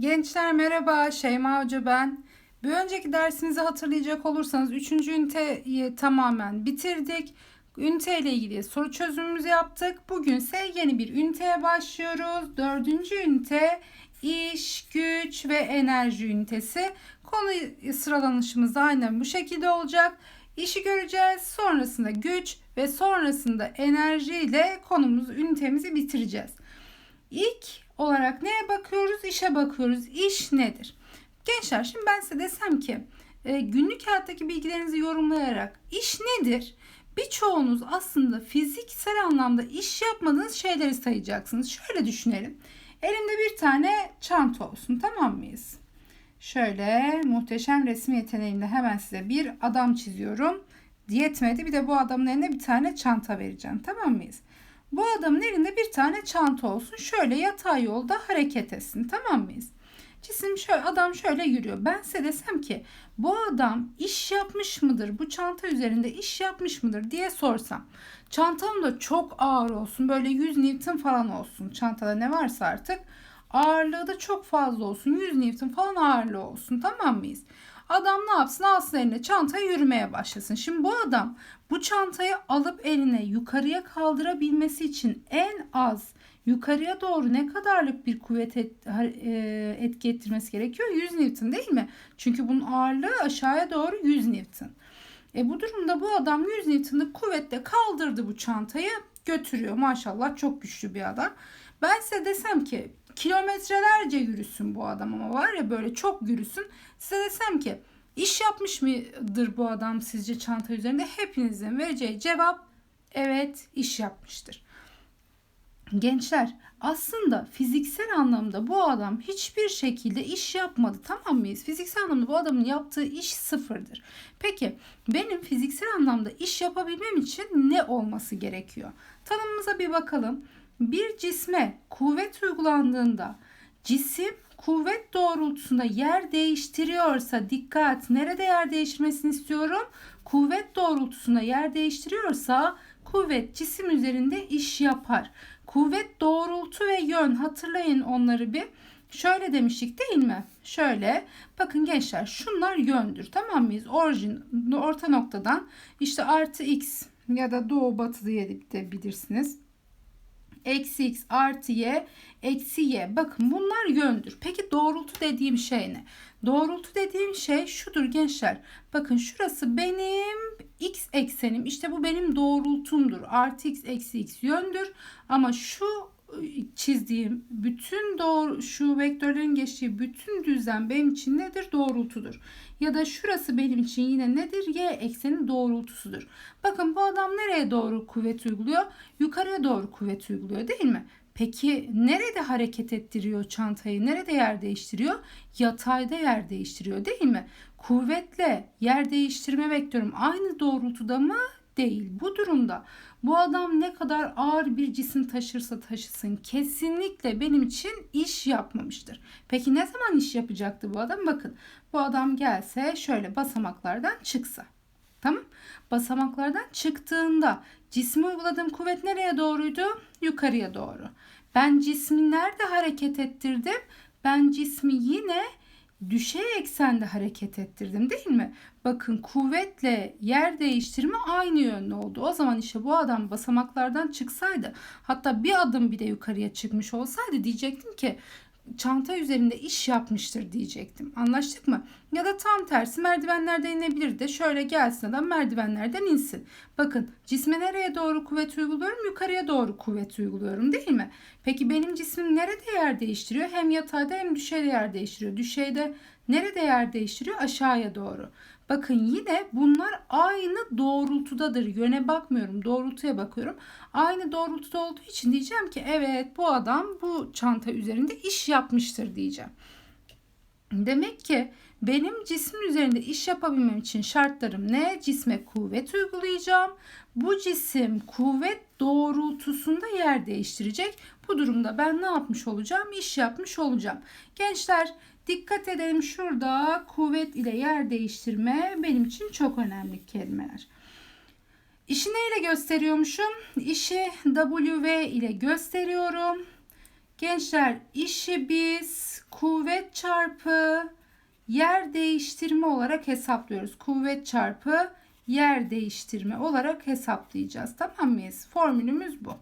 Gençler merhaba, Şeyma Hoca ben. Bir önceki dersimizi hatırlayacak olursanız 3. üniteyi tamamen bitirdik. Ünite ile ilgili soru çözümümüzü yaptık. Bugün ise yeni bir üniteye başlıyoruz. 4. ünite iş, güç ve enerji ünitesi. Konu sıralanışımız aynen bu şekilde olacak. İşi göreceğiz. Sonrasında güç ve sonrasında enerji ile konumuzu, ünitemizi bitireceğiz. İlk olarak neye bakıyoruz? İşe bakıyoruz. İş nedir? Gençler şimdi ben size desem ki e, günlük hayattaki bilgilerinizi yorumlayarak iş nedir? Birçoğunuz aslında fiziksel anlamda iş yapmadığınız şeyleri sayacaksınız. Şöyle düşünelim. Elimde bir tane çanta olsun tamam mıyız? Şöyle muhteşem resim yeteneğimle hemen size bir adam çiziyorum. Diyetmedi bir de bu adamın eline bir tane çanta vereceğim tamam mıyız? Bu adamın elinde bir tane çanta olsun. Şöyle yatay yolda hareket etsin. Tamam mıyız? Cisim şöyle adam şöyle yürüyor. Ben size desem ki bu adam iş yapmış mıdır? Bu çanta üzerinde iş yapmış mıdır diye sorsam. Çantam da çok ağır olsun. Böyle 100 Newton falan olsun. Çantada ne varsa artık. Ağırlığı da çok fazla olsun. 100 Newton falan ağırlığı olsun. Tamam mıyız? Adam ne yapsın? Alsın eline çantayı yürümeye başlasın. Şimdi bu adam bu çantayı alıp eline yukarıya kaldırabilmesi için en az yukarıya doğru ne kadarlık bir kuvvet et, e, etki ettirmesi gerekiyor? 100 Newton değil mi? Çünkü bunun ağırlığı aşağıya doğru 100 Newton. E bu durumda bu adam 100 Newton'lık kuvvetle kaldırdı bu çantayı götürüyor. Maşallah çok güçlü bir adam. Ben size desem ki kilometrelerce yürüsün bu adam ama var ya böyle çok yürüsün. Size desem ki iş yapmış mıdır bu adam sizce çanta üzerinde? Hepinizin vereceği cevap evet iş yapmıştır. Gençler aslında fiziksel anlamda bu adam hiçbir şekilde iş yapmadı tamam mıyız? Fiziksel anlamda bu adamın yaptığı iş sıfırdır. Peki benim fiziksel anlamda iş yapabilmem için ne olması gerekiyor? Tanımımıza bir bakalım. Bir cisme kuvvet uygulandığında cisim kuvvet doğrultusunda yer değiştiriyorsa dikkat nerede yer değiştirmesini istiyorum? Kuvvet doğrultusunda yer değiştiriyorsa kuvvet cisim üzerinde iş yapar. Kuvvet doğrultu ve yön hatırlayın onları bir. Şöyle demiştik değil mi? Şöyle bakın gençler şunlar yöndür tamam mıyız? Orijin orta noktadan işte artı x ya da doğu batı diye de bilirsiniz eksi x artı y eksi y. Bakın bunlar yöndür. Peki doğrultu dediğim şey ne? Doğrultu dediğim şey şudur gençler. Bakın şurası benim x eksenim. İşte bu benim doğrultumdur. Artı x eksi x yöndür. Ama şu çizdiğim bütün doğru şu vektörlerin geçtiği bütün düzlem benim için nedir? Doğrultudur. Ya da şurası benim için yine nedir? Y eksenin doğrultusudur. Bakın bu adam nereye doğru kuvvet uyguluyor? Yukarıya doğru kuvvet uyguluyor değil mi? Peki nerede hareket ettiriyor çantayı? Nerede yer değiştiriyor? Yatayda yer değiştiriyor değil mi? Kuvvetle yer değiştirme vektörüm aynı doğrultuda mı? Değil. Bu durumda bu adam ne kadar ağır bir cisim taşırsa taşısın kesinlikle benim için iş yapmamıştır. Peki ne zaman iş yapacaktı bu adam? Bakın bu adam gelse şöyle basamaklardan çıksa. Tamam. Basamaklardan çıktığında cisme uyguladığım kuvvet nereye doğruydu? Yukarıya doğru. Ben cismi nerede hareket ettirdim? Ben cismi yine düşey eksende hareket ettirdim değil mi? Bakın kuvvetle yer değiştirme aynı yönlü oldu. O zaman işte bu adam basamaklardan çıksaydı hatta bir adım bile yukarıya çıkmış olsaydı diyecektim ki çanta üzerinde iş yapmıştır diyecektim. Anlaştık mı? Ya da tam tersi merdivenlerden inebilir de şöyle gelsin adam merdivenlerden insin. Bakın cisme nereye doğru kuvvet uyguluyorum? Yukarıya doğru kuvvet uyguluyorum değil mi? Peki benim cismim nerede yer değiştiriyor? Hem yatayda hem düşeyde yer değiştiriyor. Düşeyde nerede yer değiştiriyor? Aşağıya doğru. Bakın yine bunlar aynı doğrultudadır. Yöne bakmıyorum, doğrultuya bakıyorum. Aynı doğrultuda olduğu için diyeceğim ki evet bu adam bu çanta üzerinde iş yapmıştır diyeceğim. Demek ki benim cismin üzerinde iş yapabilmem için şartlarım ne? Cisme kuvvet uygulayacağım. Bu cisim kuvvet doğrultusunda yer değiştirecek. Bu durumda ben ne yapmış olacağım? İş yapmış olacağım. Gençler Dikkat edelim şurada kuvvet ile yer değiştirme benim için çok önemli kelimeler. İşi neyle gösteriyormuşum? İşi W ile gösteriyorum. Gençler işi biz kuvvet çarpı yer değiştirme olarak hesaplıyoruz. Kuvvet çarpı yer değiştirme olarak hesaplayacağız. Tamam mıyız? Formülümüz bu.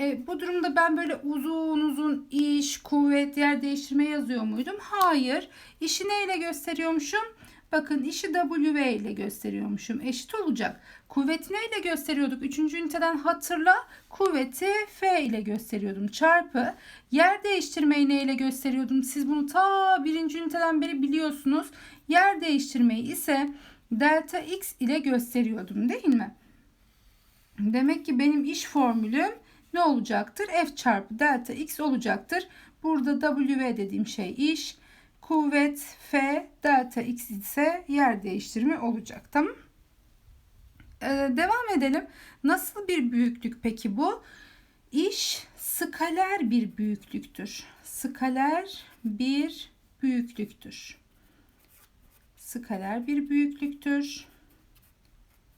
E, bu durumda ben böyle uzun uzun iş, kuvvet, yer değiştirme yazıyor muydum? Hayır. İşi neyle gösteriyormuşum? Bakın işi W ile gösteriyormuşum. Eşit olacak. Kuvveti neyle gösteriyorduk? Üçüncü üniteden hatırla. Kuvveti F ile gösteriyordum. Çarpı. Yer değiştirmeyi neyle gösteriyordum? Siz bunu ta birinci üniteden beri biliyorsunuz. Yer değiştirmeyi ise delta x ile gösteriyordum değil mi? Demek ki benim iş formülüm ne olacaktır? F çarpı delta x olacaktır. Burada W dediğim şey iş. Kuvvet F delta x ise yer değiştirme olacak. Tamam. Ee, devam edelim. Nasıl bir büyüklük peki bu? İş skaler bir büyüklüktür. Skaler bir büyüklüktür. Skaler bir büyüklüktür.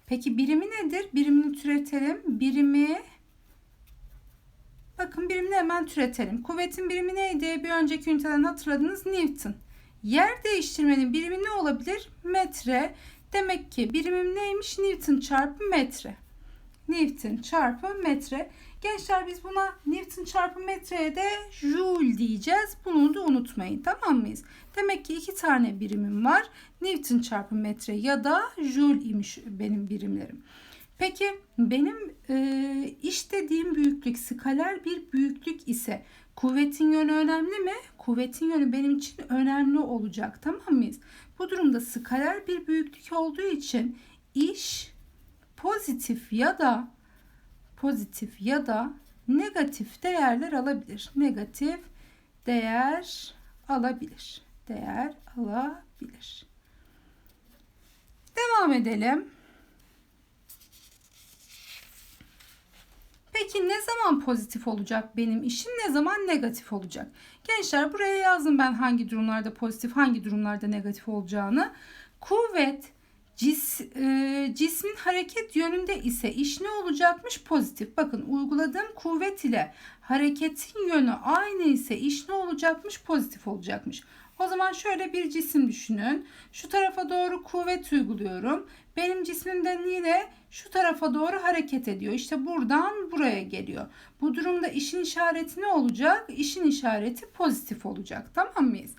Peki birimi nedir? Birimini türetelim. Birimi Bakın birimini hemen türetelim. Kuvvetin birimi neydi? Bir önceki üniteden hatırladınız Newton. Yer değiştirmenin birimi ne olabilir? Metre. Demek ki birimim neymiş? Newton çarpı metre. Newton çarpı metre. Gençler biz buna Newton çarpı metreye de Joule diyeceğiz. Bunu da unutmayın tamam mıyız? Demek ki iki tane birimim var. Newton çarpı metre ya da Joule imiş benim birimlerim. Peki benim e, iş dediğim büyüklük skaler bir büyüklük ise kuvvetin yönü önemli mi? Kuvvetin yönü benim için önemli olacak tamam mıyız? Bu durumda skaler bir büyüklük olduğu için iş pozitif ya da pozitif ya da negatif değerler alabilir. Negatif değer alabilir. Değer alabilir. Devam edelim. Peki ne zaman pozitif olacak benim işim ne zaman negatif olacak? Gençler buraya yazdım ben hangi durumlarda pozitif hangi durumlarda negatif olacağını. Kuvvet cis, e, cismin hareket yönünde ise iş ne olacakmış? Pozitif. Bakın uyguladığım kuvvet ile hareketin yönü aynı ise iş ne olacakmış? Pozitif olacakmış. O zaman şöyle bir cisim düşünün. Şu tarafa doğru kuvvet uyguluyorum. Benim cismimden yine şu tarafa doğru hareket ediyor. İşte buradan buraya geliyor. Bu durumda işin işareti ne olacak? İşin işareti pozitif olacak. Tamam mıyız?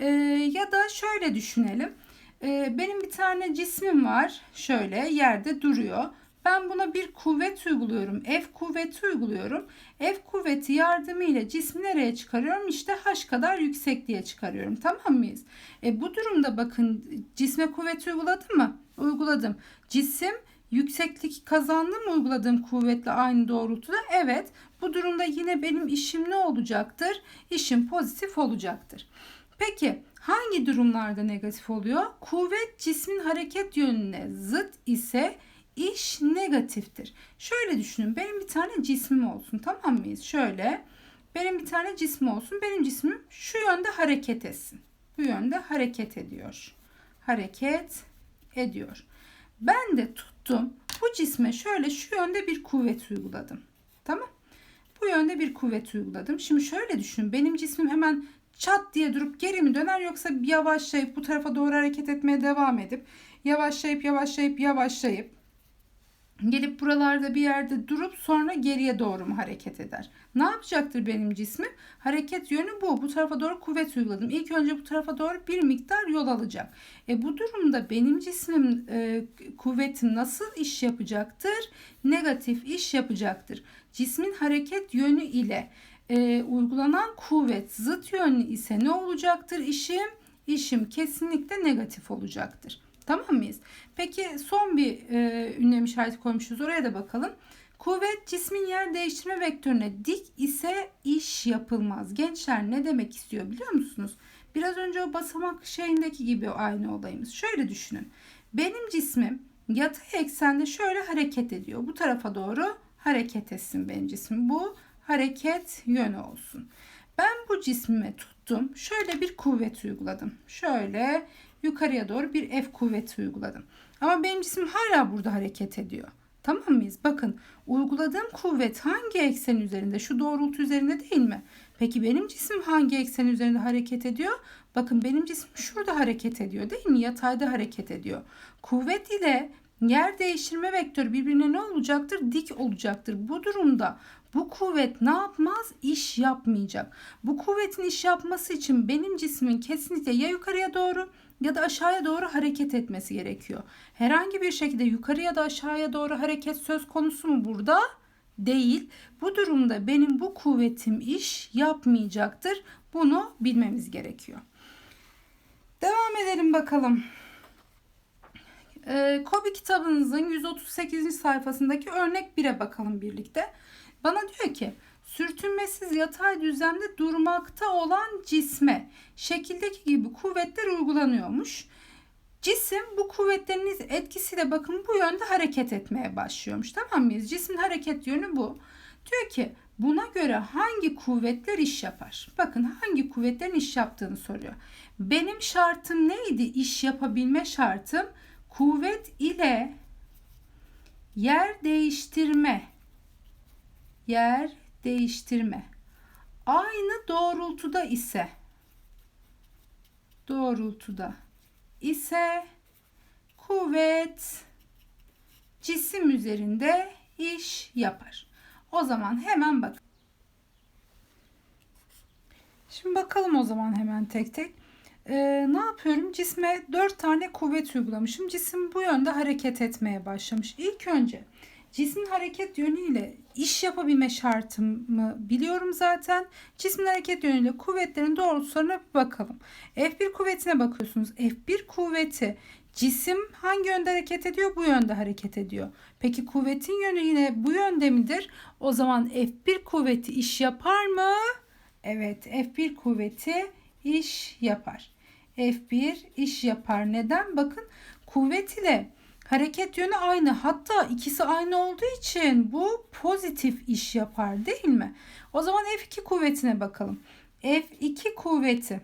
Ee, ya da şöyle düşünelim. Ee, benim bir tane cismim var. Şöyle yerde duruyor. Ben buna bir kuvvet uyguluyorum. F kuvveti uyguluyorum. F kuvveti yardımıyla cismi nereye çıkarıyorum? İşte H kadar yüksekliğe çıkarıyorum. Tamam mıyız? E, bu durumda bakın cisme kuvveti uyguladım mı? Uyguladım. Cisim yükseklik kazandı mı uyguladığım kuvvetle aynı doğrultuda? Evet. Bu durumda yine benim işim ne olacaktır? İşim pozitif olacaktır. Peki hangi durumlarda negatif oluyor? Kuvvet cismin hareket yönüne zıt ise iş negatiftir. Şöyle düşünün. Benim bir tane cismim olsun. Tamam mıyız? Şöyle. Benim bir tane cismi olsun. Benim cismim şu yönde hareket etsin. Bu yönde hareket ediyor. Hareket ediyor. Ben de tuttum. Bu cisme şöyle şu yönde bir kuvvet uyguladım. Tamam. Bu yönde bir kuvvet uyguladım. Şimdi şöyle düşün. Benim cismim hemen çat diye durup geri mi döner yoksa yavaşlayıp bu tarafa doğru hareket etmeye devam edip yavaşlayıp yavaşlayıp yavaşlayıp gelip buralarda bir yerde durup sonra geriye doğru mu hareket eder? Ne yapacaktır benim cismim? Hareket yönü bu. Bu tarafa doğru kuvvet uyguladım. İlk önce bu tarafa doğru bir miktar yol alacak. E bu durumda benim cismim e, kuvvetim nasıl iş yapacaktır? Negatif iş yapacaktır. Cismin hareket yönü ile e, uygulanan kuvvet zıt yönlü ise ne olacaktır işim? İşim kesinlikle negatif olacaktır. Tamam mıyız? Peki son bir e, ünlem işareti koymuşuz. Oraya da bakalım. Kuvvet cismin yer değiştirme vektörüne dik ise iş yapılmaz. Gençler ne demek istiyor biliyor musunuz? Biraz önce o basamak şeyindeki gibi aynı olayımız. Şöyle düşünün. Benim cismim yatay eksende şöyle hareket ediyor. Bu tarafa doğru hareket etsin benim cismim. Bu hareket yönü olsun. Ben bu cismime tuttum. Şöyle bir kuvvet uyguladım. Şöyle yukarıya doğru bir F kuvveti uyguladım. Ama benim cismim hala burada hareket ediyor. Tamam mıyız? Bakın uyguladığım kuvvet hangi eksen üzerinde? Şu doğrultu üzerinde değil mi? Peki benim cismim hangi eksen üzerinde hareket ediyor? Bakın benim cismim şurada hareket ediyor değil mi? Yatayda hareket ediyor. Kuvvet ile yer değiştirme vektörü birbirine ne olacaktır? Dik olacaktır. Bu durumda bu kuvvet ne yapmaz? İş yapmayacak. Bu kuvvetin iş yapması için benim cismin kesinlikle ya yukarıya doğru ya da aşağıya doğru hareket etmesi gerekiyor. Herhangi bir şekilde yukarı ya da aşağıya doğru hareket söz konusu mu burada? Değil. Bu durumda benim bu kuvvetim iş yapmayacaktır. Bunu bilmemiz gerekiyor. Devam edelim bakalım. Ee, Kobi kitabınızın 138. sayfasındaki örnek 1'e bakalım birlikte. Bana diyor ki sürtünmesiz yatay düzlemde durmakta olan cisme şekildeki gibi kuvvetler uygulanıyormuş. Cisim bu kuvvetlerin etkisiyle bakın bu yönde hareket etmeye başlıyormuş. Tamam mıyız? Cismin hareket yönü bu. Diyor ki buna göre hangi kuvvetler iş yapar? Bakın hangi kuvvetlerin iş yaptığını soruyor. Benim şartım neydi? İş yapabilme şartım kuvvet ile yer değiştirme yer değiştirme aynı doğrultuda ise doğrultuda ise kuvvet cisim üzerinde iş yapar. O zaman hemen bak. Şimdi bakalım o zaman hemen tek tek. Ee, ne yapıyorum? Cisme 4 tane kuvvet uygulamışım. Cisim bu yönde hareket etmeye başlamış. İlk önce cismin hareket yönüyle iş yapabilme şartımı biliyorum zaten. Cismin hareket yönüyle kuvvetlerin doğrultularına bir bakalım. F1 kuvvetine bakıyorsunuz. F1 kuvveti cisim hangi yönde hareket ediyor? Bu yönde hareket ediyor. Peki kuvvetin yönü yine bu yönde midir? O zaman F1 kuvveti iş yapar mı? Evet, F1 kuvveti iş yapar. F1 iş yapar. Neden? Bakın kuvvet ile hareket yönü aynı. Hatta ikisi aynı olduğu için bu pozitif iş yapar değil mi? O zaman F2 kuvvetine bakalım. F2 kuvveti.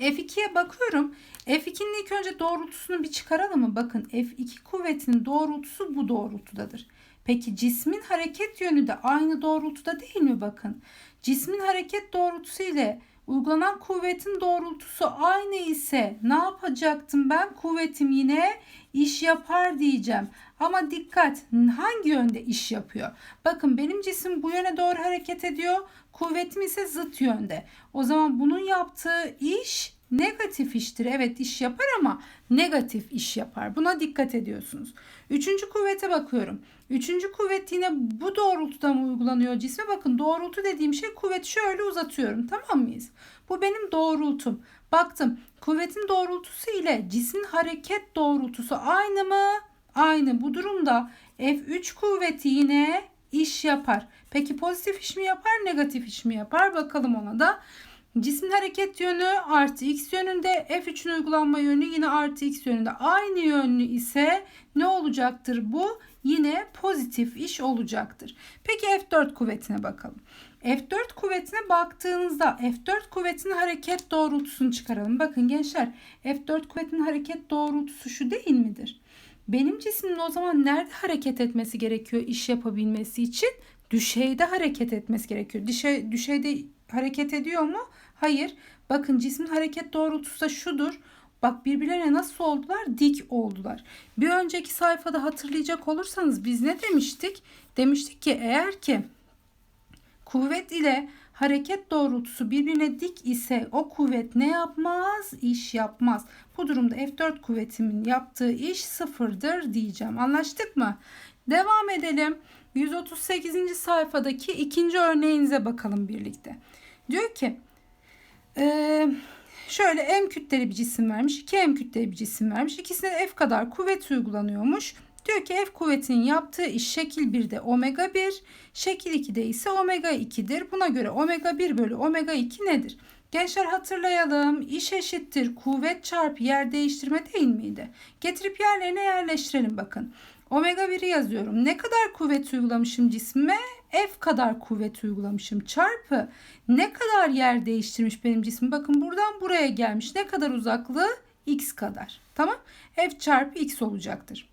F2'ye bakıyorum. F2'nin ilk önce doğrultusunu bir çıkaralım mı? Bakın F2 kuvvetinin doğrultusu bu doğrultudadır. Peki cismin hareket yönü de aynı doğrultuda değil mi? Bakın cismin hareket doğrultusu ile uygulanan kuvvetin doğrultusu aynı ise ne yapacaktım ben? Kuvvetim yine iş yapar diyeceğim. Ama dikkat hangi yönde iş yapıyor? Bakın benim cisim bu yöne doğru hareket ediyor. Kuvvetim ise zıt yönde. O zaman bunun yaptığı iş negatif iştir. Evet iş yapar ama negatif iş yapar. Buna dikkat ediyorsunuz. Üçüncü kuvvete bakıyorum. Üçüncü kuvvet yine bu doğrultuda mı uygulanıyor cisme? Bakın doğrultu dediğim şey kuvveti şöyle uzatıyorum. Tamam mıyız? Bu benim doğrultum. Baktım kuvvetin doğrultusu ile cismin hareket doğrultusu aynı mı? Aynı. Bu durumda F3 kuvveti yine iş yapar. Peki pozitif iş mi yapar, negatif iş mi yapar? Bakalım ona da. Cismin hareket yönü artı x yönünde, F3'ün uygulanma yönü yine artı x yönünde. Aynı yönlü ise ne olacaktır bu? Yine pozitif iş olacaktır. Peki F4 kuvvetine bakalım. F4 kuvvetine baktığınızda F4 kuvvetinin hareket doğrultusunu çıkaralım. Bakın gençler F4 kuvvetinin hareket doğrultusu şu değil midir? Benim cismimin o zaman nerede hareket etmesi gerekiyor iş yapabilmesi için? Düşeyde hareket etmesi gerekiyor. Düşey, düşeyde hareket ediyor mu? Hayır. Bakın cismin hareket doğrultusu da şudur. Bak birbirlerine nasıl oldular? Dik oldular. Bir önceki sayfada hatırlayacak olursanız biz ne demiştik? Demiştik ki eğer ki kuvvet ile hareket doğrultusu birbirine dik ise o kuvvet ne yapmaz? İş yapmaz. Bu durumda F4 kuvvetimin yaptığı iş sıfırdır diyeceğim. Anlaştık mı? Devam edelim. 138. sayfadaki ikinci örneğinize bakalım birlikte. Diyor ki ee, şöyle M kütleli bir cisim vermiş. 2 M kütleli bir cisim vermiş. İkisine de F kadar kuvvet uygulanıyormuş. Diyor ki F kuvvetinin yaptığı iş şekil 1'de omega 1, şekil 2'de ise omega 2'dir. Buna göre omega 1 bölü omega 2 nedir? Gençler hatırlayalım. İş eşittir kuvvet çarpı yer değiştirme değil miydi? Getirip yerlerine yerleştirelim bakın. Omega 1'i yazıyorum. Ne kadar kuvvet uygulamışım cisme? F kadar kuvvet uygulamışım. Çarpı ne kadar yer değiştirmiş benim cismim? Bakın buradan buraya gelmiş. Ne kadar uzaklığı? X kadar. Tamam. F çarpı X olacaktır.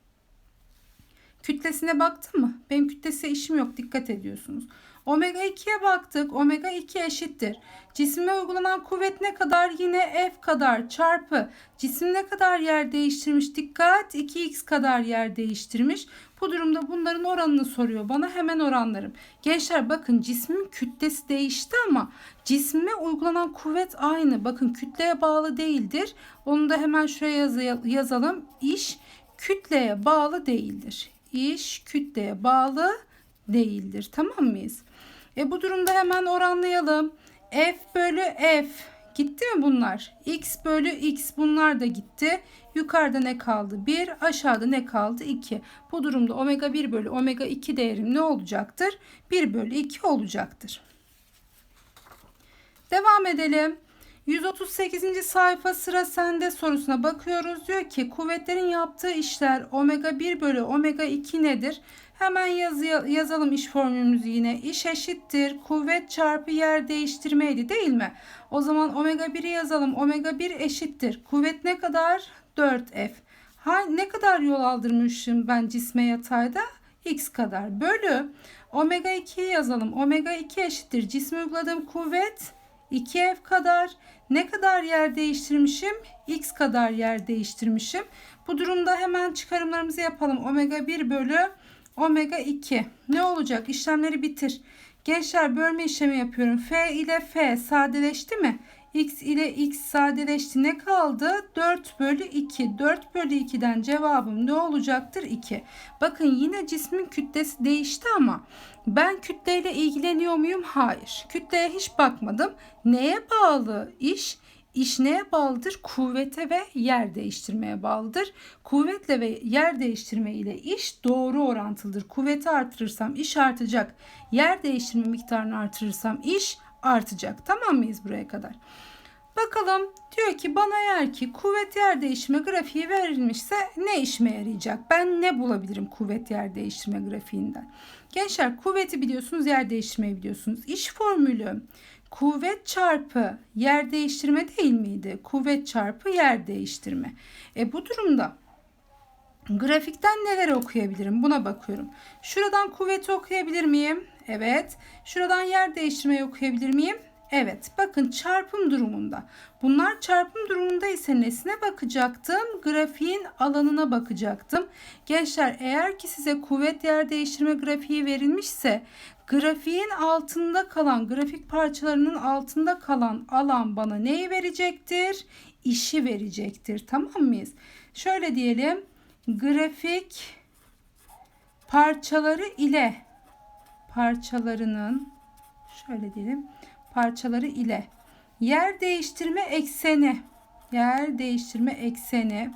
Kütlesine baktın mı? Benim kütlesiyle işim yok. Dikkat ediyorsunuz. Omega 2'ye baktık. Omega 2 eşittir. Cisme uygulanan kuvvet ne kadar? Yine F kadar çarpı. Cisim ne kadar yer değiştirmiş? Dikkat 2x kadar yer değiştirmiş. Bu durumda bunların oranını soruyor bana. Hemen oranlarım. Gençler bakın cismin kütlesi değişti ama cisme uygulanan kuvvet aynı. Bakın kütleye bağlı değildir. Onu da hemen şuraya yazalım. İş kütleye bağlı değildir. İş kütleye bağlı değildir. Tamam mıyız? E bu durumda hemen oranlayalım. F bölü F gitti mi bunlar? X bölü X bunlar da gitti. Yukarıda ne kaldı? 1. Aşağıda ne kaldı? 2. Bu durumda omega 1 bölü omega 2 değerim ne olacaktır? 1 bölü 2 olacaktır. Devam edelim. 138. sayfa sıra sende sorusuna bakıyoruz. Diyor ki kuvvetlerin yaptığı işler omega 1 bölü omega 2 nedir? Hemen yaz, yazalım iş formülümüzü yine. İş eşittir. Kuvvet çarpı yer değiştirmeydi değil mi? O zaman omega 1'i yazalım. Omega 1 eşittir. Kuvvet ne kadar? 4F. Ha, ne kadar yol aldırmışım ben cisme yatayda? X kadar. Bölü omega 2'yi yazalım. Omega 2 eşittir. Cisme uyguladığım kuvvet 2F kadar. Ne kadar yer değiştirmişim? X kadar yer değiştirmişim. Bu durumda hemen çıkarımlarımızı yapalım. Omega 1 bölü omega 2. Ne olacak? İşlemleri bitir. Gençler bölme işlemi yapıyorum. F ile F sadeleşti mi? X ile X sadeleşti. Ne kaldı? 4 bölü 2. 4 bölü 2'den cevabım ne olacaktır? 2. Bakın yine cismin kütlesi değişti ama ben kütleyle ilgileniyor muyum? Hayır. Kütleye hiç bakmadım. Neye bağlı iş? İş neye bağlıdır? Kuvvete ve yer değiştirmeye bağlıdır. Kuvvetle ve yer değiştirme ile iş doğru orantılıdır. Kuvveti artırırsam iş artacak. Yer değiştirme miktarını artırırsam iş artacak. Tamam mıyız buraya kadar? Bakalım diyor ki bana eğer ki kuvvet yer değiştirme grafiği verilmişse ne işime yarayacak? Ben ne bulabilirim kuvvet yer değiştirme grafiğinden? Gençler kuvveti biliyorsunuz yer değiştirmeyi biliyorsunuz. İş formülü kuvvet çarpı yer değiştirme değil miydi? Kuvvet çarpı yer değiştirme. E bu durumda grafikten neler okuyabilirim? Buna bakıyorum. Şuradan kuvveti okuyabilir miyim? Evet. Şuradan yer değiştirmeyi okuyabilir miyim? Evet bakın çarpım durumunda. Bunlar çarpım durumunda ise nesine bakacaktım? Grafiğin alanına bakacaktım. Gençler eğer ki size kuvvet yer değiştirme grafiği verilmişse grafiğin altında kalan grafik parçalarının altında kalan alan bana neyi verecektir? İşi verecektir. Tamam mıyız? Şöyle diyelim. Grafik parçaları ile parçalarının şöyle diyelim parçaları ile yer değiştirme ekseni yer değiştirme ekseni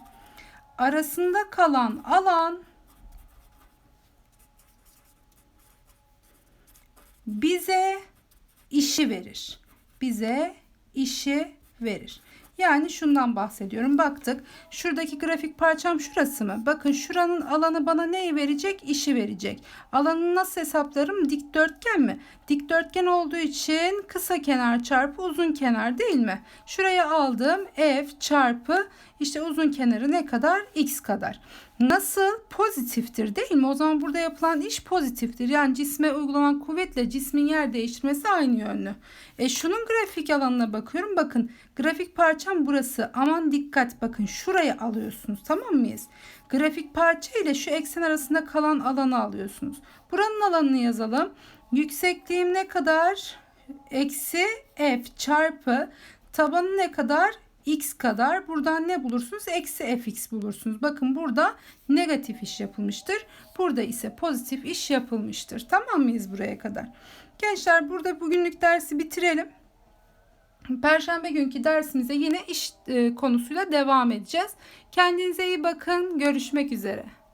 arasında kalan alan bize işi verir. Bize işi verir. Yani şundan bahsediyorum. Baktık. Şuradaki grafik parçam şurası mı? Bakın şuranın alanı bana neyi verecek? İşi verecek. Alanını nasıl hesaplarım? Dikdörtgen mi? Dikdörtgen olduğu için kısa kenar çarpı uzun kenar değil mi? Şuraya aldığım f çarpı işte uzun kenarı ne kadar? x kadar. Nasıl? Pozitiftir değil mi? O zaman burada yapılan iş pozitiftir. Yani cisme uygulanan kuvvetle cismin yer değiştirmesi aynı yönlü. E şunun grafik alanına bakıyorum. Bakın grafik parçam burası. Aman dikkat bakın şurayı alıyorsunuz. Tamam mıyız? Grafik parça ile şu eksen arasında kalan alanı alıyorsunuz. Buranın alanını yazalım. Yüksekliğim ne kadar? Eksi f çarpı tabanı ne kadar? X kadar buradan ne bulursunuz? Eksi fx bulursunuz. Bakın burada negatif iş yapılmıştır. Burada ise pozitif iş yapılmıştır. Tamam mıyız buraya kadar? Gençler burada bugünlük dersi bitirelim. Perşembe günkü dersimize yine iş e, konusuyla devam edeceğiz. Kendinize iyi bakın. Görüşmek üzere.